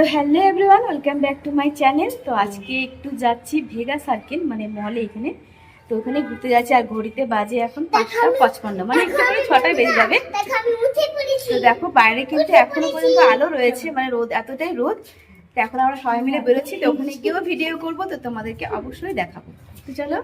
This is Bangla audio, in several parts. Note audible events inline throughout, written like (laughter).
তো hello everyone welcome back to my channel তো আজকে একটু যাচ্ছি ভেগা সার্কেল মানে মলে এখানে। তো ওখানে ঘুরতে যাচ্ছি আর ঘড়িতে বাজে এখন পাঁচটা পঁচপান্ন। মানে একটু করে ছটায় বেজে যাবে। তো দেখো বাইরে কিন্তু এখনও পর্যন্ত আলো রয়েছে মানে রোদ এতটাই রোদ। তো এখন আমরা সবাই মিলে বেরোচ্ছি তো ওখানে গিয়েও ভিডিও করব তো তোমাদেরকে অবশ্যই দেখাবো। তো চলো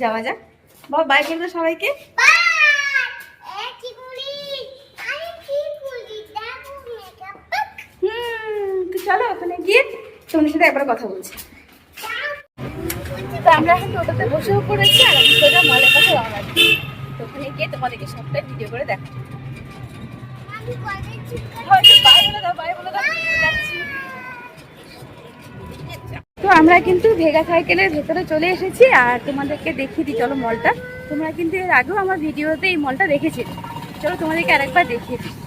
যাওয়া যাক। বাবা বাই করে সবাইকে। হুম চলো, ওখানে গিয়ে তোমাদের সাথে একবার কথা বলছি। তো আমরা এখন বসেও আর আমি তো ওখানে গিয়ে তোমাদেরকে ভিডিও করে তো আমরা কিন্তু ভেগা সাইকেলের ভেতরে চলে এসেছি, আর তোমাদেরকে দেখিয়ে দিই, চলো মলটা। তোমরা কিন্তু এর আগেও আমার ভিডিওতে এই মলটা দেখেছি চলো তোমাদেরকে আরেকবার দেখিয়ে দিই।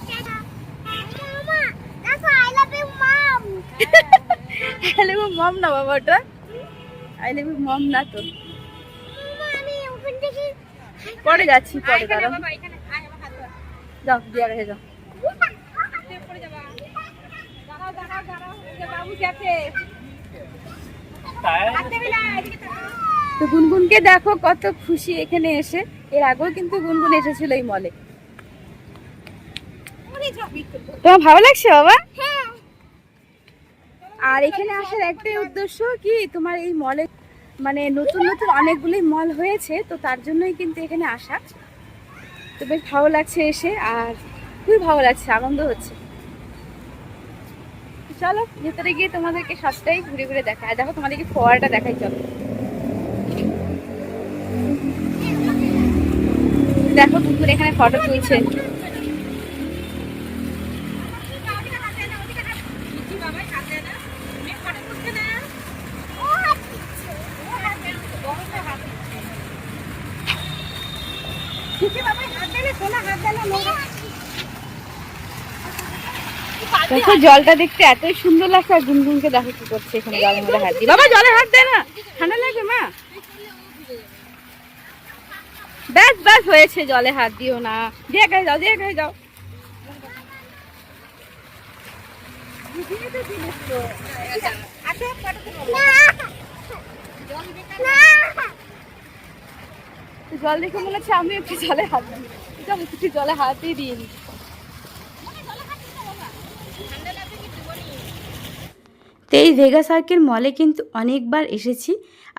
আই লাভ মম না বাবা ওটা? আই লাভ মম না তো পরে যাচ্ছি পরে দাঁড়াও। যাও দিয়ে রেখে যাও। তো গুনগুনকে দেখো কত খুশি এখানে এসে। এর আগেও কিন্তু গুনগুন এসেছিল এই মলে তোমার ভালো লাগছে বাবা? আর এখানে আসার একটাই উদ্দেশ্য কি, তোমার এই মলে মানে নতুন নতুন অনেকগুলোই মল হয়েছে, তো তার জন্যই কিন্তু এখানে আসা। তো বেশ ভালো লাগছে এসে, আর খুবই ভালো লাগছে, আনন্দ হচ্ছে। চলো, ভেতরে গিয়ে তোমাদেরকে সবটাই ঘুরে ঘুরে দেখায় দেখো, তোমাদেরকে ফোয়ারাটা দেখাই, চলো। দেখো কুকুর এখানে ফটো তুলছে। দেখো, জলটা দেখতে এতই সুন্দর লাগছে, আর গুনগুনকে দেখো কি করছে এখানে জলের মধ্যে হাত দিয়ে। বাবা, জলে হাত দেয় না, ঠান্ডা লাগবে, মা। ব্যাস ব্যাস, হয়েছে, জলে হাত দিও না। দিয়ে গায়ে যাও, দিয়ে যাও। জল দেখে মনে হচ্ছে আমি একটু জলে হাত দিই। জলে হাতই দিয়ে দিই তো এই ভেগা সার্কেল মলে কিন্তু অনেকবার এসেছি।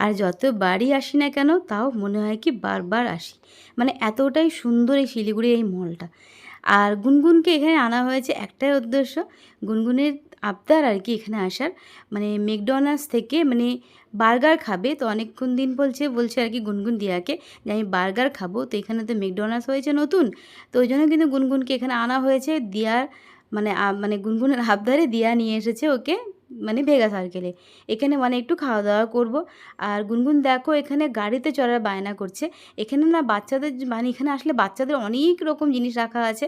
আর যতবারই আসি না কেন, তাও মনে হয় কি বারবার আসি। মানে এতটাই সুন্দর এই শিলিগুড়ির এই মলটা। আর গুনগুনকে এখানে আনা হয়েছে একটাই উদ্দেশ্য, গুনগুনের আবদার আর কি এখানে আসার। মানে ম্যাকডোনাল্ডস থেকে মানে বার্গার খাবে, তো অনেকক্ষণ দিন বলছে বলছে আর কি গুনগুন দিয়াকে যে আমি বার্গার খাব। তো এখানে তো ম্যাকডোনাল্ডস হয়েছে নতুন, তো ওই জন্য কিন্তু গুনগুনকে এখানে আনা হয়েছে। দিয়ার মানে মানে গুনগুনের আবদারে দিয়া নিয়ে এসেছে ওকে। মানে ভেগা সার্কেলে এখানে মানে একটু খাওয়া দাওয়া করব। আর গুনগুন, দেখো এখানে গাড়িতে চড়ার বায়না করছে। এখানে না বাচ্চাদের মানে এখানে আসলে বাচ্চাদের অনেক রকম জিনিস রাখা আছে।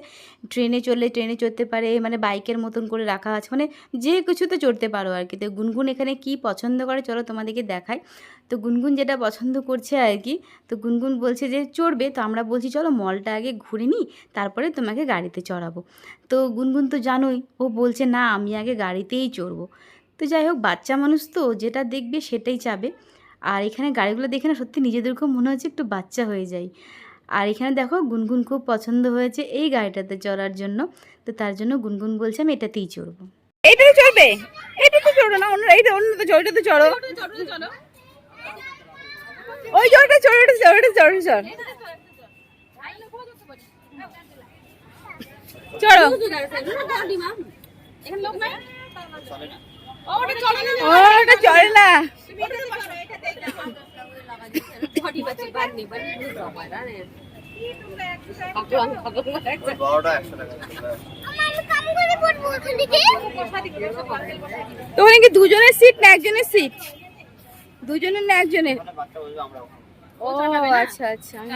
ট্রেনে চললে ট্রেনে চড়তে পারে মানে বাইকের মতন করে রাখা আছে। মানে যে কিছুতে চড়তে পারো আর কি তো গুনগুন এখানে কি পছন্দ করে, চলো তোমাদেরকে দেখাই। তো গুনগুন যেটা পছন্দ করছে আর কি তো গুনগুন বলছে যে চড়বে তো আমরা বলছি চলো মলটা আগে ঘুরে নিই তারপরে তোমাকে গাড়িতে চড়াবো। তো গুনগুন তো জানোই ও বলছে না আমি আগে গাড়িতেই চড়বো। তো যাই হোক বাচ্চা মানুষ তো যেটা দেখবে সেটাই চাবে। আর এখানে গাড়িগুলো দেখে না সত্যি নিজেদেরকেও মনে হচ্ছে একটু বাচ্চা হয়ে যায় আর এখানে দেখো গুনগুন খুব পছন্দ হয়েছে এই গাড়িটাতে চড়ার জন্য। তো তার জন্য গুনগুন বলছে আমি এটাতেই চড়বো। এইটাতে চড়বে? এইটাতে চড়ো না অন্য এইটা অন্য তো চড়িটাতে চড়ো। ওই চড়ো, ওটা চড়ো ওটা চড়ো, চড়। চড়ো। চলে না। টাকা কি দুজনের সিট না একজনের সিট দুজনের না একজনের? বাচ্চা বলবে আমরা ও আচ্ছা আচ্ছা আমি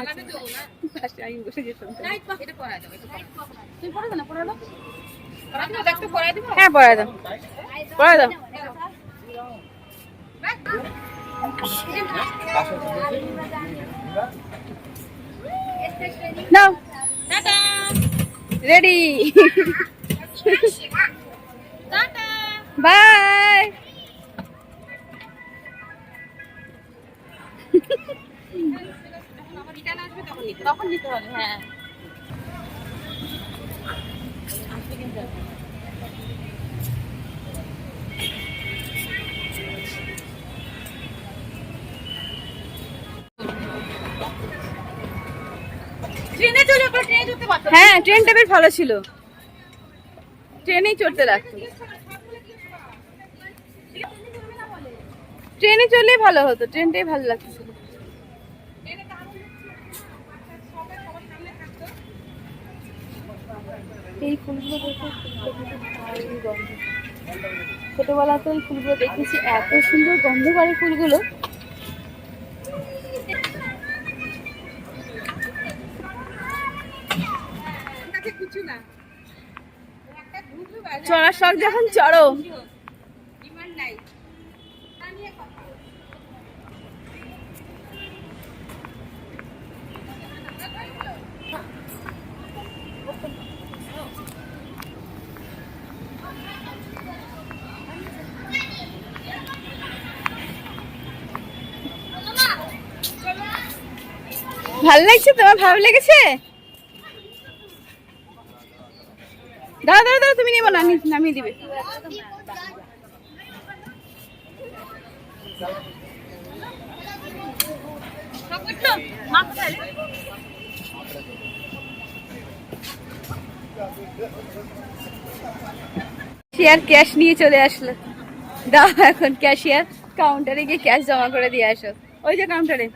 আচ্ছা, বসে যেতাম হ্যাঁ পড়ায় দাও। পড়ায় দাও। নাও। রেডি বাই (laughs) (laughs) তখন নিতে হবে হ্যাঁ। হ্যাঁ ট্রেনটা বেশ ভালো ছিল। ট্রেনেই চড়তে লাগতো। ট্রেনে চললেই ভালো হতো, ট্রেনটাই ভালো লাগতো। এই ফুলগুলো দেখে গন্ধ ছোটবেলাতে ওই ফুলগুলো দেখেছি, এত সুন্দর গন্ধ করে ফুলগুলো। চড়ার শখ যখন চড়ো। ভালো লাগছে? তোমার ভালো লেগেছে? দাঁড়া দাঁড়া দাঁড়া তুমি নেব না, আমি- নামিয়ে দিবে। ক্যাশিয়ার ক্যাশ নিয়ে চলে আসলো। দাও, এখন ক্যাশিয়ার কাউন্টারে গিয়ে ক্যাশ জমা করে দিয়ে আসো। ওই যে কাউন্টারে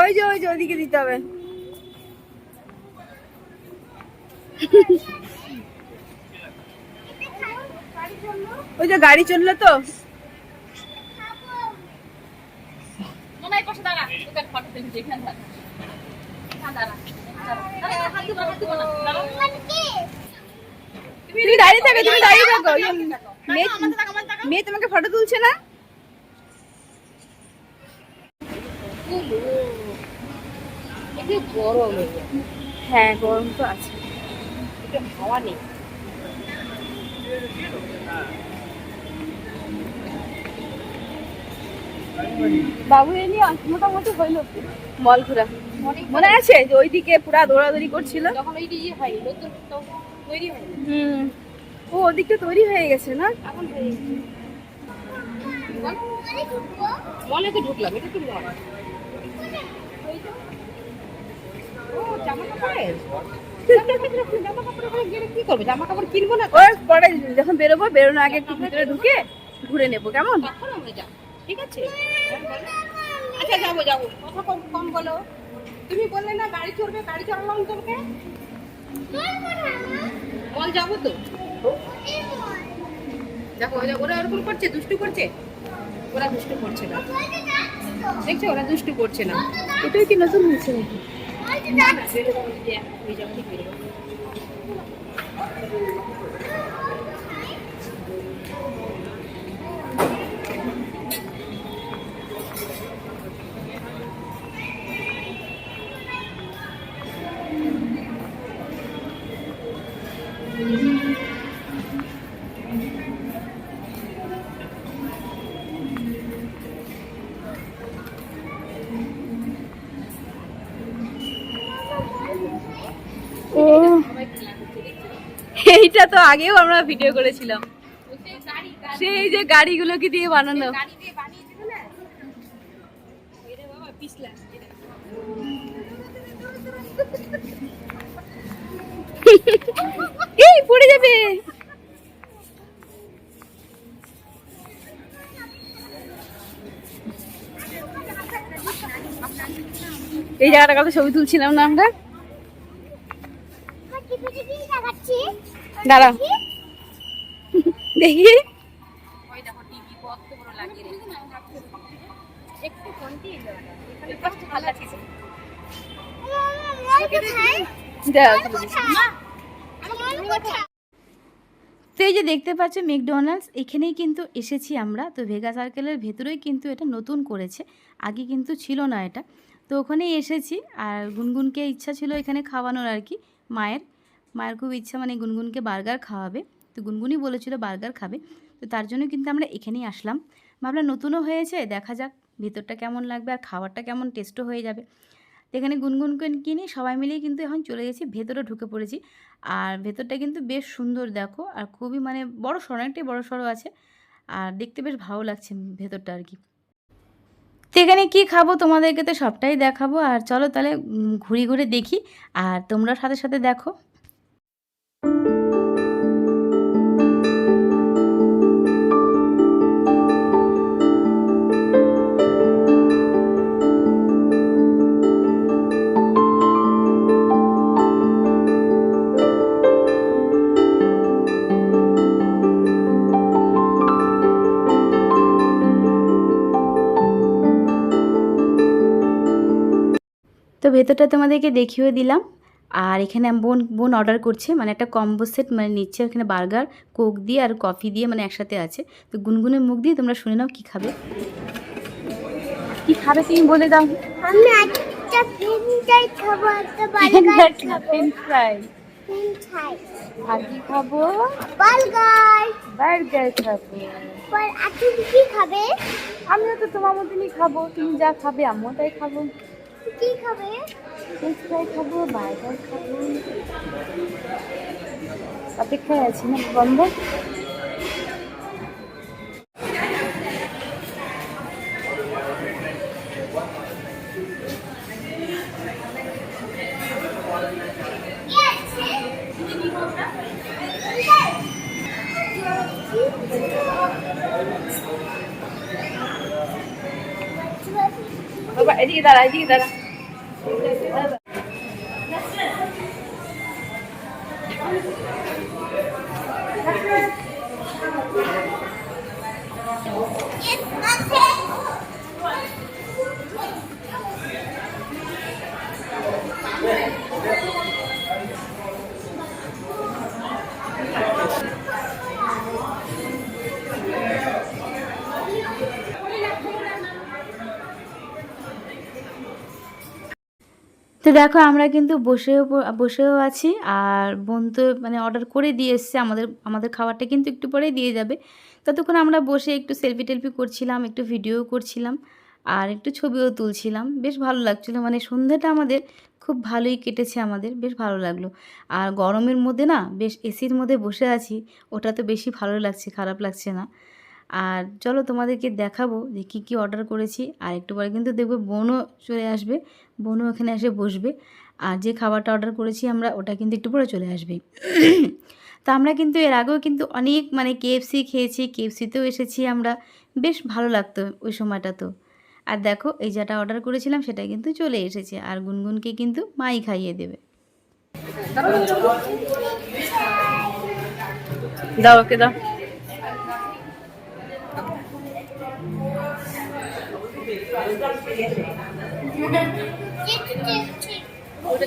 ওই যে ওই যে ওইদিকে দিতে হবে। ওই যে গাড়ি চলল তো। তুমি দাঁড়িয়ে থাকো তুমি দাঁড়িয়ে থাকো। মেয়ে তোমাকে ফটো তুলছে না? একটু গরম হ্যাঁ গরম তো আছে। একটু হাওয়া নেই। বাবু এ নিয়ে মোটামুটি হইল মল ঘোরা মনে আছে যে ওইদিকে পুরা দৌড়াদৌড়ি করছিল? ওই ইয়ে হয় নতুন তৈরি হয়। হুম। ও ওদিকটা তৈরি হয়ে গেছে না? এখন হয়ে গেছে। মলে তো ঢুকলাম এটা তো মল যখন বেরোবো বেরোনোর আগে একটু ভিতরে ঢুকে ঘুরে নেব কেমন? তখন আমরা যাব ঠিক আছে? আচ্ছা যাব যাব। কথা কম কম বলো। তুমি বললে না গাড়ি চড়বে গাড়ি চালালাম তোমাকে? বল যাব তো। দেখো ওরা ওরা ওরকম করছে দুষ্টু করছে? ওরা দুষ্টু করছে না। দেখছ ওরা দুষ্টু করছে না। এটাই কি নতুন হয়েছে নাকি? 我们买水果东西回家就可以了 এইটা তো আগেও আমরা ভিডিও করেছিলাম। সেই যে গাড়িগুলোকে দিয়ে বানানো। এই, পড়ে যাবে। এই জায়গাটা ছবি তুলছিলাম না আমরা? দাঁড়াও। দেখি। তো এই যে দেখতে পাচ্ছ ম্যাকডোনাল্ডস, এখানেই কিন্তু এসেছি আমরা। তো ভেগা সার্কেলের ভেতরেই কিন্তু এটা নতুন করেছে। আগে কিন্তু ছিল না এটা। তো ওখানেই এসেছি, আর গুনগুনকে ইচ্ছা ছিল এখানে খাওয়ানোর আর কি, মায়ের। মায়ের খুব ইচ্ছা মানে গুনগুনকে বার্গার খাওয়াবে। তো গুনগুনই বলেছিল বার্গার খাবে। তো তার জন্য কিন্তু আমরা এখানেই আসলাম। ভাবলাম নতুনও হয়েছে, দেখা যাক ভেতরটা কেমন লাগবে আর খাবারটা কেমন টেস্টও হয়ে যাবে। তো এখানে গুনগুনকে কিনে সবাই মিলেই কিন্তু এখন চলে গেছি, ভেতরে ঢুকে পড়েছি। আর ভেতরটা কিন্তু বেশ সুন্দর দেখো, আর খুবই মানে বড় সড়ো, অনেকটাই বড় সড়ো আছে। আর দেখতে বেশ ভালো লাগছে ভেতরটা আর কি। তো এখানে কী খাব তোমাদেরকে তো সবটাই দেখাবো। আর চলো তাহলে ঘুরে ঘুরে দেখি। আর তোমরা সাথে সাথে দেখো। তো ভেতরটা তোমাদেরকে দেখিয়ে দিলাম। আর এখানে আম- বোন বোন অর্ডার করছে মানে একটা কম্বো সেট মানে নিচ্ছে এখানে বার্গার কোক দিয়ে আর কফি দিয়ে মানে একসাথে আছে। তো গুনগুনের মুখ দিয়ে তোমরা শুনে নাও কী খাবে। কী খাবে তুমি বলে দাও। আমি একটা ফ্রেঞ্চাই খাব একটা বার্গার খাব। ফ্রেঞ্চ ফ্রাই আর কি খাব। বার্গার বার্গার খাব। পর আপনি কি খাবে? আমিও তো তোমার মতনই খাব তুমি যা খাবে আমিও তাই খাব। কি খাবে? ফ্রেঞ্চ ফ্রাই খাব বার্গার খাব। অপেক্ষায় আছি না বন্ধ তো দেখো, আমরা কিন্তু বসেও বসেও আছি, আর বোন তো মানে অর্ডার করে দিয়ে এসছে, আমাদের আমাদের খাবারটা কিন্তু একটু পরেই দিয়ে যাবে। ততক্ষণ আমরা বসে একটু সেলফি টেলফি করছিলাম, একটু ভিডিও করছিলাম আর একটু ছবিও তুলছিলাম। বেশ ভালো লাগছিল মানে সন্ধ্যাটা আমাদের খুব ভালোই কেটেছে আমাদের, বেশ ভালো লাগল। আর গরমের মধ্যে না, বেশ এসির মধ্যে বসে আছি, ওটা তো বেশি ভালো লাগছে, খারাপ লাগছে না। আর চলো তোমাদেরকে দেখাবো যে কী কী অর্ডার করেছি, আর একটু পরে কিন্তু দেখবে বোনও চলে আসবে, বোনও এখানে এসে বসবে। আর যে খাবারটা অর্ডার করেছি আমরা, ওটা কিন্তু একটু পরে চলে আসবে। তা আমরা কিন্তু এর আগেও কিন্তু অনেক মানে কেএফসি খেয়েছি কেএফসিতেও এসেছি আমরা। বেশ ভালো লাগতো ওই সময়টা তো। আর দেখো এই যেটা অর্ডার করেছিলাম সেটা কিন্তু চলে এসেছে। আর গুনগুনকে কিন্তু মাই খাইয়ে দেবে। দাও ওকে দাও। (laughs) ওটা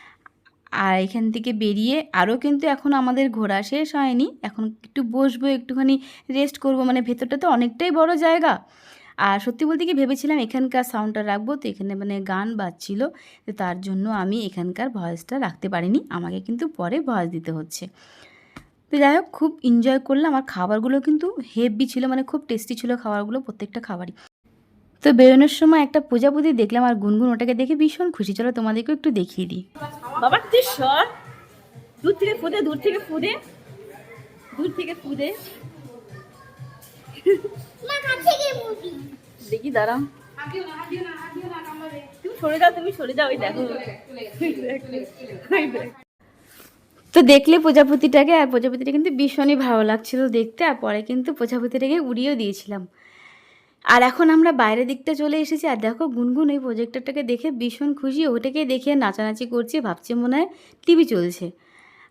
আর এখান থেকে বেরিয়ে আরও কিন্তু এখন আমাদের ঘোরা শেষ হয়নি। এখন একটু বসবো, একটুখানি রেস্ট করব। মানে ভেতরটা তো অনেকটাই বড় জায়গা। আর সত্যি বলতে কি ভেবেছিলাম এখানকার সাউন্ডটা রাখব তো এখানে মানে গান বাজছিল। তো তার জন্য আমি এখানকার ভয়েসটা রাখতে পারিনি। আমাকে কিন্তু পরে ভয়েস দিতে হচ্ছে। তো যাই হোক, খুব এনজয় করলাম। আর খাবারগুলো কিন্তু হেভি ছিল। মানে খুব টেস্টি ছিল খাবারগুলো, প্রত্যেকটা খাবারই। তো বেরোনোর সময় একটা প্রজাপতি দেখলাম আর গুনগুন ওটাকে দেখে ভীষণ খুশি। চলো তোমাদেরকেও একটু দেখিয়ে দিই। বাবা তুই সর। দূর থেকে ফুদে দূর থেকে ফুদে। দূর থেকে ফুদে। মা কাছে গিয়ে মুভি দেখি দাঁড়াও। তুমি সরে যাও তুমি সরে যাও ওই দেখো। তো দেখলে প্রজাপতিটাকে আর প্রজাপতিটা কিন্তু ভীষণই ভালো লাগছিল দেখতে আর পরে কিন্তু প্রজাপতিটাকে উড়িয়েও দিয়েছিলাম। আর এখন আমরা বাইরের দিকটা চলে এসেছি আর দেখো গুনগুন এই প্রজেক্টরটাকে দেখে ভীষণ খুশি ওটাকে দেখে নাচানাচি করছে, ভাবছে মনে হয় টিভি চলছে।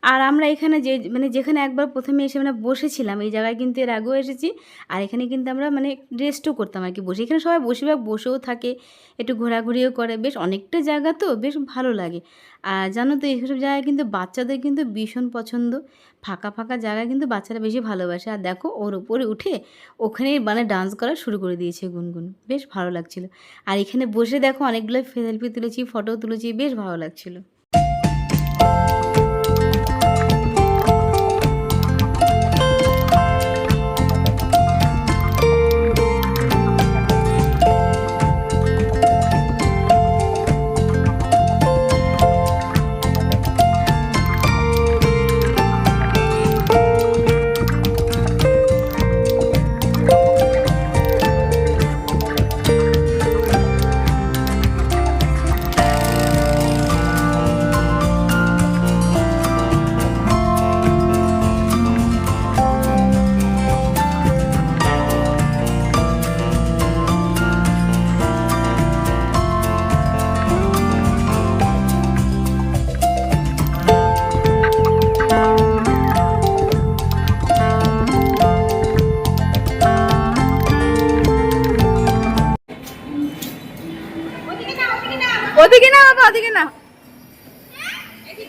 আর আমরা এখানে যে মানে যেখানে একবার প্রথমে এসে মানে বসেছিলাম, এই জায়গায় কিন্তু এর আগেও এসেছি। আর এখানে কিন্তু আমরা মানে রেস্টও করতাম আর কি বসে। এখানে সবাই বেশিরভাগ বসেও থাকে, একটু ঘোরাঘুরিও করে। বেশ অনেকটা জায়গা তো, বেশ ভালো লাগে। আর জানো তো, এইসব জায়গায় কিন্তু বাচ্চাদের কিন্তু ভীষণ পছন্দ। ফাঁকা ফাঁকা জায়গায় কিন্তু বাচ্চারা বেশি ভালোবাসে। আর দেখো, ওর উপরে উঠে ওখানেই মানে ডান্স করা শুরু করে দিয়েছে গুনগুন। বেশ ভালো লাগছিল। আর এখানে বসে দেখো, অনেকগুলো সেলফি তুলেছি ফটো তুলেছি, বেশ ভালো লাগছিল।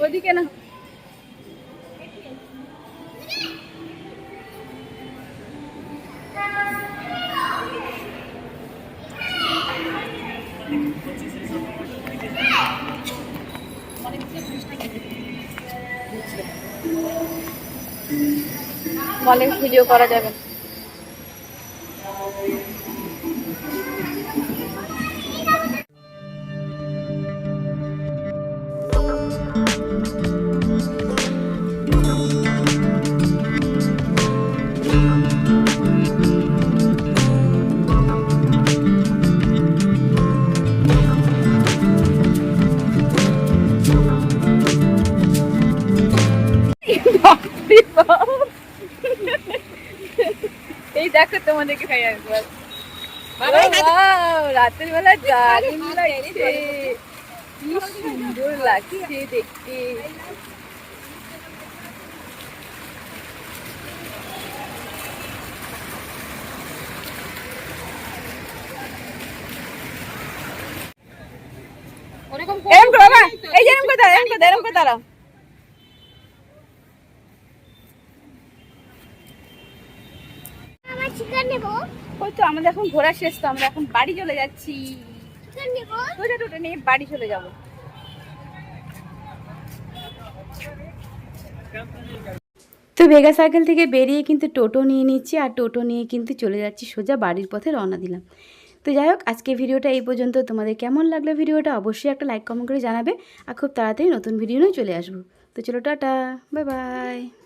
ওদিকে না মলে ভিডিও করা যাবে। তোমাদেরকে খাই একবার? রাতের বেলা দারুণ লাগছে। কি সুন্দর লাগছে দেখতে। এরম করো এই যে এরম করে এরম করে দাঁড়াও এরম করে দাঁড়াও আমার চিকেন নেব ওই তো আমাদের এখন ঘোরা শেষ তো, আমরা এখন বাড়ি চলে যাচ্ছি। বাড়ি চলে যাব। তো ভেগা সার্কেল থেকে বেরিয়ে কিন্তু টোটো নিয়ে নিচ্ছি, আর টোটো নিয়ে কিন্তু চলে যাচ্ছি সোজা বাড়ির পথে রওনা দিলাম। তো যাই হোক, আজকে ভিডিওটা এই পর্যন্ত। তোমাদের কেমন লাগল ভিডিওটা অবশ্যই একটা লাইক কমেন্ট করে জানাবে, আর খুব তাড়াতাড়ি নতুন ভিডিও নিয়ে চলে আসব। তো চলো, টাটা বাই বাই